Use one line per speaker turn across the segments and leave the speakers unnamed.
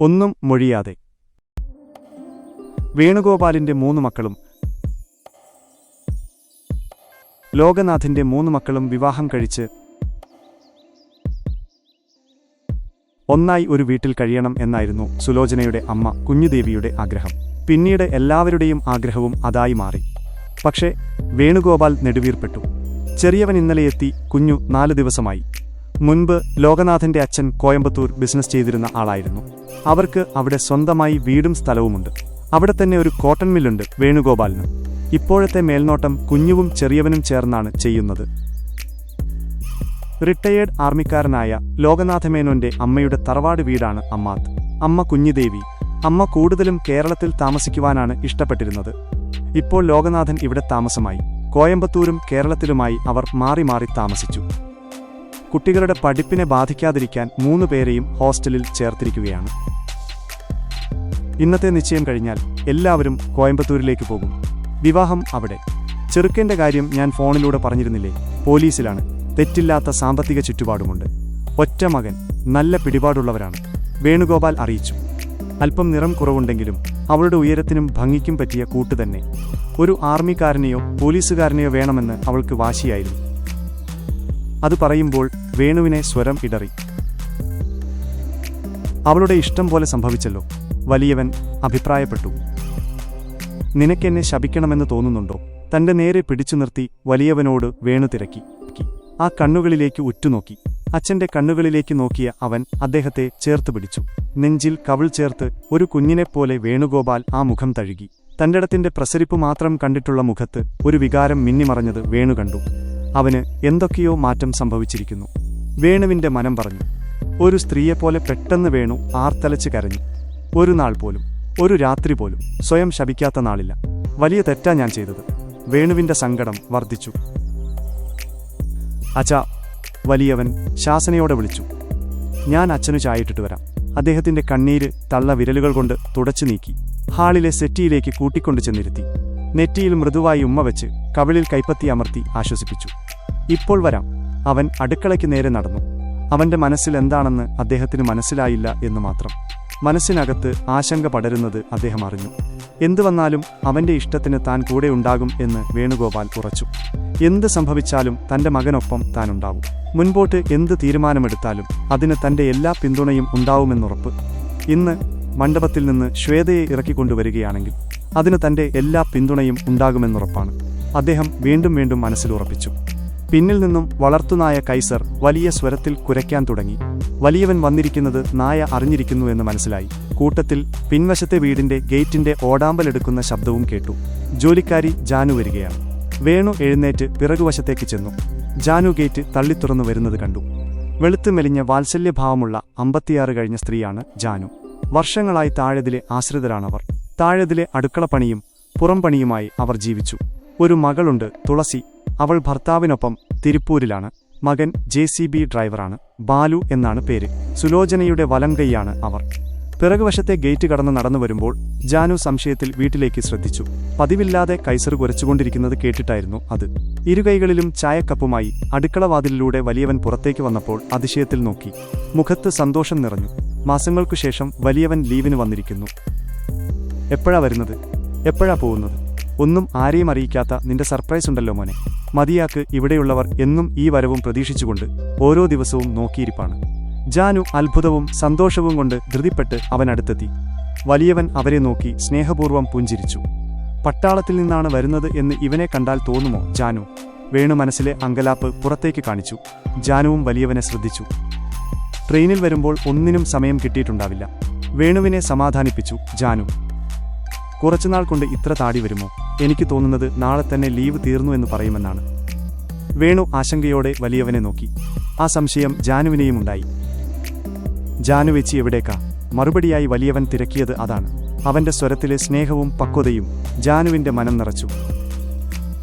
ഒന്നും മൊഴിയാതെ. വേണുഗോപാലിന്റെ മൂന്ന് മക്കളും. ലോകനാഥിന്റെ മൂന്ന് മക്കളും വിവാഹം കഴിച്ച് ഒന്നായി ഒരു വീട്ടിൽ കഴിയണം എന്നായിരുന്നു സുലോചനയുടെ അമ്മ കുഞ്ഞുദേവിയുടെ ആഗ്രഹം. പിന്നീട് എല്ലാവരുടെയും ആഗ്രഹവും അതായി മാറി. പക്ഷേ വേണുഗോപാൽ നെടുവീർപ്പെട്ടു. ചെറിയവൻ ഇന്നലെ എത്തി കുഞ്ഞു നാല് ദിവസമായി. മുൻപ് ലോകനാഥന്റെ അച്ഛൻ കോയമ്പത്തൂർ ബിസിനസ് ചെയ്തിരുന്ന ആളായിരുന്നു. അവർക്ക് അവിടെ സ്വന്തമായി വീടും സ്ഥലവുമുണ്ട്. അവിടെ തന്നെ ഒരു കോട്ടൺ മില്ലുണ്ട് വേണുഗോപാലിന്. ഇപ്പോഴത്തെ മേൽനോട്ടം കുഞ്ഞുവും ചെറിയവനും ചേർന്നാണ് ചെയ്യുന്നത്. റിട്ടയേർഡ് ആർമിക്കാരനായ ലോകനാഥമേനോന്റെ അമ്മയുടെ തറവാട് വീടാണ് അമ്മാത്ത് അമ്മ കുഞ്ഞിദേവി. അമ്മ കൂടുതലും കേരളത്തിൽ താമസിക്കുവാനാണ് ഇഷ്ടപ്പെട്ടിരുന്നത്. ഇപ്പോൾ ലോകനാഥൻ ഇവിടെ താമസമായി. കോയമ്പത്തൂരും കേരളത്തിലുമായി അവർ മാറി മാറി താമസിച്ചു. കുട്ടികളുടെ പഠിപ്പിനെ ബാധിക്കാതിരിക്കാൻ മൂന്നു പേരെയും ഹോസ്റ്റലിൽ ചേർത്തിരിക്കുകയാണ്. ഇന്നത്തെ നിശ്ചയം കഴിഞ്ഞാൽ എല്ലാവരും കോയമ്പത്തൂരിലേക്ക് പോകും. വിവാഹം അവിടെ. ചെറുക്കന്റെ കാര്യം ഞാൻ ഫോണിലൂടെ പറഞ്ഞിരുന്നില്ലേ? പോലീസിലാണ്. തെറ്റില്ലാത്ത സാമ്പത്തിക ചുറ്റുപാടുമുണ്ട്. ഒറ്റ മകൻ നല്ല പിടിപാടുള്ളവരാണ്. വേണുഗോപാൽ അറിയിച്ചു. അല്പം നിറം കുറവുണ്ടെങ്കിലും അവളുടെ ഉയരത്തിനും ഭംഗിക്കും പറ്റിയ കൂട്ടുതന്നെ ഒരു ആർമിക്കാരനെയോ പോലീസുകാരനെയോ വേണമെന്ന് അവൾക്ക് വാശിയായിരുന്നു. അത് പറയുമ്പോൾ വേണുവിനെ സ്വരം ഇടറി. അവളുടെ ഇഷ്ടം പോലെ സംഭവിച്ചല്ലോ. വലിയവൻ അഭിപ്രായപ്പെട്ടു. നിനക്കെന്നെ ശപിക്കണമെന്ന് തോന്നുന്നുണ്ടോ? തന്റെ നേരെ പിടിച്ചു നിർത്തി വലിയവനോട് വേണു തിരക്കി. ആ കണ്ണുകളിലേക്ക് ഉറ്റുനോക്കി. അച്ഛന്റെ കണ്ണുകളിലേക്ക് നോക്കിയ അവൻ അദ്ദേഹത്തെ ചേർത്ത് പിടിച്ചു. നെഞ്ചിൽ കവിൾ ചേർത്ത് ഒരു കുഞ്ഞിനെപ്പോലെ വേണുഗോപാൽ ആ മുഖം തഴുകി. തന്റെടത്തിന്റെ പ്രസരിപ്പ് മാത്രം കണ്ടിട്ടുള്ള മുഖത്ത് ഒരു വികാരം മിന്നിമറഞ്ഞത് വേണു കണ്ടു. അവന് എന്തൊക്കെയോ മാറ്റം സംഭവിച്ചിരിക്കുന്നു. വേണുവിന്റെ മനം പറഞ്ഞു. ഒരു സ്ത്രീയെപ്പോലെ പെട്ടെന്ന് വേണു ആർത്തലച്ച് കരഞ്ഞു. ഒരു നാൾ പോലും ഒരു രാത്രി പോലും സ്വയം ശപിക്കാത്ത നാളില്ല. വലിയ തെറ്റാ ഞാൻ ചെയ്തത്. വേണുവിന്റെ സങ്കടം വർദ്ധിച്ചു. അച്ഛാ വലിയവൻ ശാസനയോടെ വിളിച്ചു. ഞാൻ അച്ഛനു ചായിട്ടിട്ട് വരാം. അദ്ദേഹത്തിന്റെ കണ്ണീര് തള്ള വിരലുകൾ കൊണ്ട് തുടച്ചു നീക്കി. ഹാളിലെ സെറ്റിയിലേക്ക് കൂട്ടിക്കൊണ്ടു ചെന്നിരുത്തി. നെറ്റിയിൽ മൃദുവായി ഉമ്മ വെച്ച് കവിളിൽ കൈപ്പത്തി അമർത്തി ആശ്വസിപ്പിച്ചു. ഇപ്പോൾ വരാം. അവൻ അടുക്കളയ്ക്ക് നേരെ നടന്നു. അവന്റെ മനസ്സിൽ എന്താണെന്ന് അദ്ദേഹത്തിന് മനസ്സിലായില്ല എന്ന് മാത്രം. മനസ്സിനകത്ത് ആശങ്ക പടരുന്നത് അദ്ദേഹം അറിഞ്ഞു. എന്തു വന്നാലും അവന്റെ ഇഷ്ടത്തിന് താൻ കൂടെ ഉണ്ടാകും എന്ന് വേണുഗോപാൽ ഉറച്ചു. എന്ത് സംഭവിച്ചാലും തന്റെ മകനൊപ്പം താനുണ്ടാവും മുൻപോട്ട് എന്ത് തീരുമാനമെടുത്താലും അതിന് തന്റെ എല്ലാ പിന്തുണയും ഉണ്ടാവുമെന്നുറപ്പ്. ഇന്ന് മണ്ഡപത്തിൽ നിന്ന് ശ്വേതയെ ഇറക്കിക്കൊണ്ടുവരികയാണെങ്കിൽ അതിന് തന്റെ എല്ലാ പിന്തുണയും ഉണ്ടാകുമെന്നുറപ്പാണ്. അദ്ദേഹം വീണ്ടും വീണ്ടും മനസ്സിലുറപ്പിച്ചു പിന്നിൽ നിന്നും വളർത്തുനായ കൈസർ വലിയ സ്വരത്തിൽ കുരയ്ക്കാൻ തുടങ്ങി. വലിയവൻ വന്നിരിക്കുന്നത് നായ അറിഞ്ഞിരിക്കുന്നു എന്ന് മനസ്സിലായി. കൂട്ടത്തിൽ പിൻവശത്തെ വീടിന്റെ ഗേറ്റിന്റെ ഓടാമ്പലെടുക്കുന്ന ശബ്ദവും കേട്ടു. ജോലിക്കാരി ജാനു വരികയാണ്. വേണു എഴുന്നേറ്റ് പിറകുവശത്തേക്ക് ചെന്നു. ജാനു ഗേറ്റ് തള്ളിത്തുറന്നു വരുന്നത് കണ്ടു. വെളുത്തു മെലിഞ്ഞ വാത്സല്യഭാവമുള്ള അമ്പത്തിയാറ് കഴിഞ്ഞ സ്ത്രീയാണ് ജാനു. വർഷങ്ങളായി താഴതിലെ ആശ്രിതരാണവർ. താഴതിലെ അടുക്കളപ്പണിയും പുറംപണിയുമായി അവർ ജീവിച്ചു. ഒരു മകളുണ്ട് തുളസി. അവൾ ഭർത്താവിനൊപ്പം തിരുപ്പൂരിലാണ്. മകൻ ജെ സി ബി ഡ്രൈവറാണ്. ബാലു എന്നാണ് പേര്. സുലോചനയുടെ വലം കൈയാണ് അവർ. പിറകുവശത്തെ ഗേറ്റ് കടന്ന് നടന്നു വരുമ്പോൾ ജാനു സംശയത്തിൽ വീട്ടിലേക്ക് ശ്രദ്ധിച്ചു. പതിവില്ലാതെ കൈസർ കുരച്ചുകൊണ്ടിരിക്കുന്നത് കേട്ടിട്ടായിരുന്നു അത്. ഇരുകൈകളിലും ചായക്കപ്പുമായി അടുക്കളവാതിലിലൂടെ വലിയവൻ പുറത്തേക്ക് വന്നപ്പോൾ അതിശയത്തിൽ നോക്കി. മുഖത്ത് സന്തോഷം നിറഞ്ഞു. മാസങ്ങൾക്കുശേഷം വലിയവൻ ലീവിന് വന്നിരിക്കുന്നു. എപ്പോഴാ വരുന്നത്? എപ്പോഴാ പോകുന്നത്? ഒന്നും ആരെയും അറിയിക്കാത്ത നിന്റെ സർപ്രൈസ് ഉണ്ടല്ലോ മോനെ. മതിയാക്ക് ഇവിടെയുള്ളവർ എന്നും ഈ വരവും പ്രതീക്ഷിച്ചുകൊണ്ട് ഓരോ ദിവസവും നോക്കിയിരിപ്പാണ്. ജാനു അത്ഭുതവും സന്തോഷവും കൊണ്ട് ധൃതിപ്പെട്ട് അവനടുത്തെത്തി. വലിയവൻ അവരെ നോക്കി സ്നേഹപൂർവം പുഞ്ചിരിച്ചു. പട്ടാളത്തിൽ നിന്നാണ് വരുന്നത് എന്ന് ഇവനെ കണ്ടാൽ തോന്നുമോ ജാനു? വേണു മനസ്സിലെ അങ്കലാപ്പ് പുറത്തേക്ക് കാണിച്ചു. ജാനുവും വലിയവനെ ശ്രദ്ധിച്ചു. ട്രെയിനിൽ വരുമ്പോൾ ഒന്നിനും സമയം കിട്ടിയിട്ടുണ്ടാവില്ല. വേണുവിനെ സമാധാനിപ്പിച്ചു ജാനു. കുറച്ചുനാൾ കൊണ്ട് ഇത്ര താടി വരുമോ? എനിക്ക് തോന്നുന്നത് നാളെ തന്നെ ലീവ് തീർന്നു എന്ന് പറയുമെന്നാണ്. വേണു ആശങ്കയോടെ വലിയവനെ നോക്കി. ആ സംശയം ജാനുവിനെയും ഉണ്ടായി. ജാനു വെച്ച് എവിടേക്കാ? മറുപടിയായി വലിയവൻ തിരക്കിയത് അതാണ്. അവന്റെ സ്വരത്തിലെ സ്നേഹവും പക്വതയും ജാനുവിന്റെ മനം നിറച്ചു.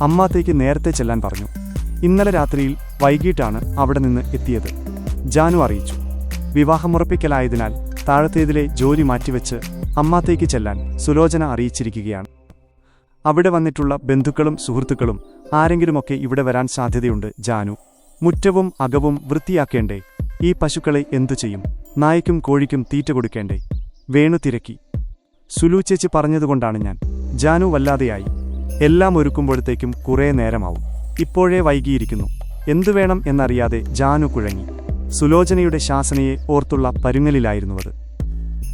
അമ്മാത്തേക്ക് നേരത്തെ ചെല്ലാൻ പറഞ്ഞു. ഇന്നലെ രാത്രിയിൽ വൈകിട്ടാണ് അവിടെ നിന്ന് എത്തിയത്. ജാനു അറിയിച്ചു. വിവാഹമുറപ്പിക്കലായതിനാൽ താഴത്തേതിലെ ജോലി മാറ്റിവെച്ച് അമ്മാത്തേക്ക് ചെല്ലാൻ സുലോചന അറിയിച്ചിരിക്കുകയാണ്. അവിടെ വന്നിട്ടുള്ള ബന്ധുക്കളും സുഹൃത്തുക്കളും ആരെങ്കിലുമൊക്കെ ഇവിടെ വരാൻ സാധ്യതയുണ്ട് ജാനു. മുറ്റവും അകവും വൃത്തിയാക്കേണ്ടേ? ഈ പശുക്കളെ എന്തു ചെയ്യും? നായ്ക്കും കോഴിക്കും തീറ്റ കൊടുക്കേണ്ടേ? വേണു തിരക്കി. സുലു ചേച്ചി പറഞ്ഞതുകൊണ്ടാണ് ഞാൻ. ജാനു വല്ലാതെയായി. എല്ലാം ഒരുക്കുമ്പോഴത്തേക്കും കുറേ നേരമാവും. ഇപ്പോഴേ വൈകിയിരിക്കുന്നു. എന്തു വേണം എന്നറിയാതെ ജാനു കുഴങ്ങി. സുലോചനയുടെ ശാസനയെ ഓർത്തുള്ള പരുങ്ങലിലായിരുന്നുവത്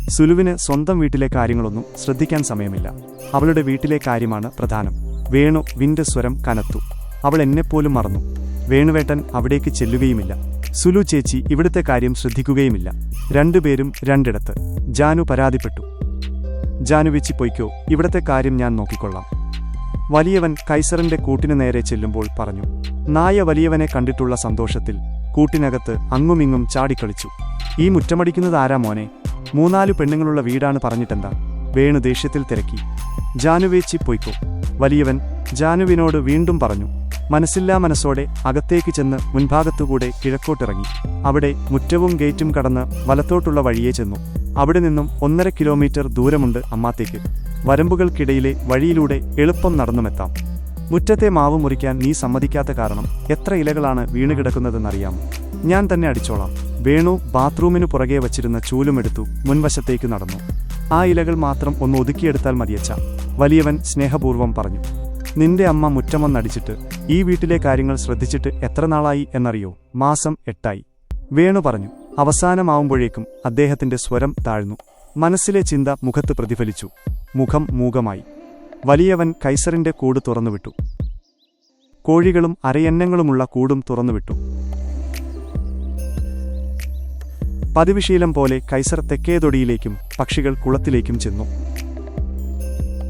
സുലുവിന് സ്വന്തം വീട്ടിലെ കാര്യങ്ങളൊന്നും ശ്രദ്ധിക്കാൻ സമയമില്ല. അവളുടെ വീട്ടിലെ കാര്യമാണ് പ്രധാനം. വേണു വിന്റെ സ്വരം കനത്തു. അവൾ എന്നെപ്പോലും മറന്നു. വേണുവേട്ടൻ അവിടേക്ക് ചെല്ലുകയുമില്ല. സുലു ചേച്ചി ഇവിടുത്തെ കാര്യം ശ്രദ്ധിക്കുകയുമില്ല. രണ്ടുപേരും രണ്ടിടത്ത്. ജാനു പരാതിപ്പെട്ടു. ജാനു വെച്ചി പൊയ്ക്കോ ഇവിടത്തെ കാര്യം ഞാൻ നോക്കിക്കൊള്ളാം. വലിയവൻ കൈസറിന്റെ കൂട്ടിനു നേരെ ചെല്ലുമ്പോൾ പറഞ്ഞു നായ വലിയവനെ കണ്ടിട്ടുള്ള സന്തോഷത്തിൽ കൂട്ടിനകത്ത് അങ്ങുമിങ്ങും ചാടിക്കളിച്ചു. ഈ മുറ്റമടിക്കുന്നത് ആരാ മോനെ? മൂന്നാലു പെണ്ണുങ്ങളുള്ള വീടാണ് പറഞ്ഞിട്ടെന്താ? വേണു ദേഷ്യത്തിൽ തിരക്കി. ജാനുവേച്ചി പൊയ്ക്കോ. വലിയവൻ ജാനുവിനോട് വീണ്ടും പറഞ്ഞു. മനസ്സില്ലാ മനസ്സോടെ അകത്തേക്ക് ചെന്ന് മുൻഭാഗത്തുകൂടെ കിഴക്കോട്ടിറങ്ങി. അവിടെ മുറ്റവും ഗേറ്റും കടന്ന് വലത്തോട്ടുള്ള വഴിയേ ചെന്നു. അവിടെ നിന്നും ഒന്നര കിലോമീറ്റർ ദൂരമുണ്ട് അമ്മാത്തേക്ക്. വരമ്പുകൾക്കിടയിലെ വഴിയിലൂടെ എളുപ്പം നടന്നുമെത്താം. മുറ്റത്തെ മാവ് മുറിക്കാൻ നീ സമ്മതിക്കാത്ത കാരണം എത്ര ഇലകളാണ് വീണുകിടക്കുന്നതെന്നറിയാമോ ഞാൻ തന്നെ അടിച്ചോളാം. വേണു ബാത്റൂമിനു പുറകെ വച്ചിരുന്ന ചൂലുമെടുത്തു മുൻവശത്തേക്ക് നടന്നു. ആ ഇലകൾ മാത്രം ഒന്ന് ഒതുക്കിയെടുത്താൽ മതിയച്ച വലിയവൻ സ്നേഹപൂർവം പറഞ്ഞു. നിന്റെ അമ്മ മുറ്റമൊന്നടിച്ചിട്ട് ഈ വീട്ടിലെ കാര്യങ്ങൾ ശ്രദ്ധിച്ചിട്ട് എത്ര നാളായി എന്നറിയോ? മാസം എട്ടായി. വേണു പറഞ്ഞു അവസാനമാവുമ്പോഴേക്കും അദ്ദേഹത്തിന്റെ സ്വരം താഴ്ന്നു. മനസ്സിലെ ചിന്ത മുഖത്ത് പ്രതിഫലിച്ചു. മുഖം മൂകമായി. വലിയവൻ കൈസറിന്റെ കൂട് തുറന്നുവിട്ടു. കോഴികളും അരയന്നങ്ങളുമുള്ള കൂടും തുറന്നുവിട്ടു. പതിവുശീലം പോലെ കൈസർ തെക്കേതൊടിയിലേക്കും പക്ഷികൾ കുളത്തിലേക്കും ചെന്നു.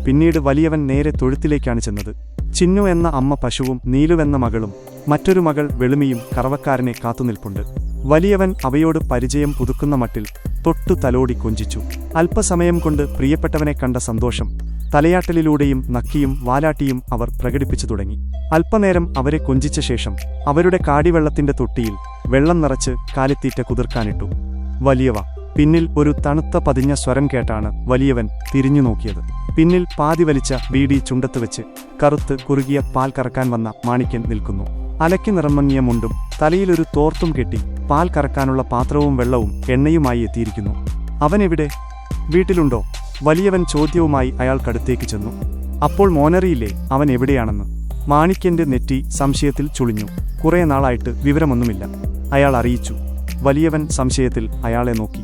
പിന്നീട് വലിയവൻ നേരെ തൊഴുത്തിലേക്കാണ് ചെന്നത്. ചിന്നു എന്ന അമ്മ പശുവും നീലുവെന്ന മകളും മറ്റൊരു മകൾ വെളുമിയും കറവക്കാരനെ കാത്തുനിൽപ്പുണ്ട്. വലിയവൻ അവയോട് പരിചയം പുതുക്കുന്ന മട്ടിൽ തൊട്ടു തലോടി കൊഞ്ചിച്ചു. അല്പസമയം കൊണ്ട് പ്രിയപ്പെട്ടവനെ കണ്ട സന്തോഷം തലയാട്ടലിലൂടെയും നക്കിയും വാലാട്ടിയും അവർ പ്രകടിപ്പിച്ചു തുടങ്ങി. അല്പനേരം അവരെ കൊഞ്ചിച്ച ശേഷം അവരുടെ കാടിവെള്ളത്തിന്റെ തൊട്ടിയിൽ വെള്ളം നിറച്ച് കാലിത്തീറ്റ കുതിർക്കാനിട്ടു. വലിയവ. പിന്നിൽ ഒരു തണുത്ത പതിഞ്ഞ സ്വരം കേട്ടാണ് വലിയവൻ തിരിഞ്ഞു നോക്കിയത്. പിന്നിൽ പാതി വലിച്ച ബീഡി ചുണ്ടത്ത് വെച്ച് കറുത്ത് കുറുകിയ പാൽ കറക്കാൻ വന്ന മാണിക്യൻ നിൽക്കുന്നു. അലക്കി നിറമങ്ങിയ മുണ്ടും തലയിലൊരു തോർത്തും കെട്ടി പാൽ കറക്കാനുള്ള പാത്രവും വെള്ളവും എണ്ണയുമായി എത്തിയിരിക്കുന്നു. അവനെവിടെ? വീട്ടിലുണ്ടോ? വലിയവൻ ചോദ്യവുമായി അയാൾക്കടുത്തേക്ക് ചെന്നു. അപ്പോൾ മോനറിയില്ലേ അവൻ എവിടെയാണെന്ന്? മാണിക്യന്റെ നെറ്റി സംശയത്തിൽ ചുളിഞ്ഞു. കുറേ നാളായിട്ട് വിവരമൊന്നുമില്ല. അയാൾ അറിയിച്ചു. വലിയവൻ സംശയത്തിൽ അയാളെ നോക്കി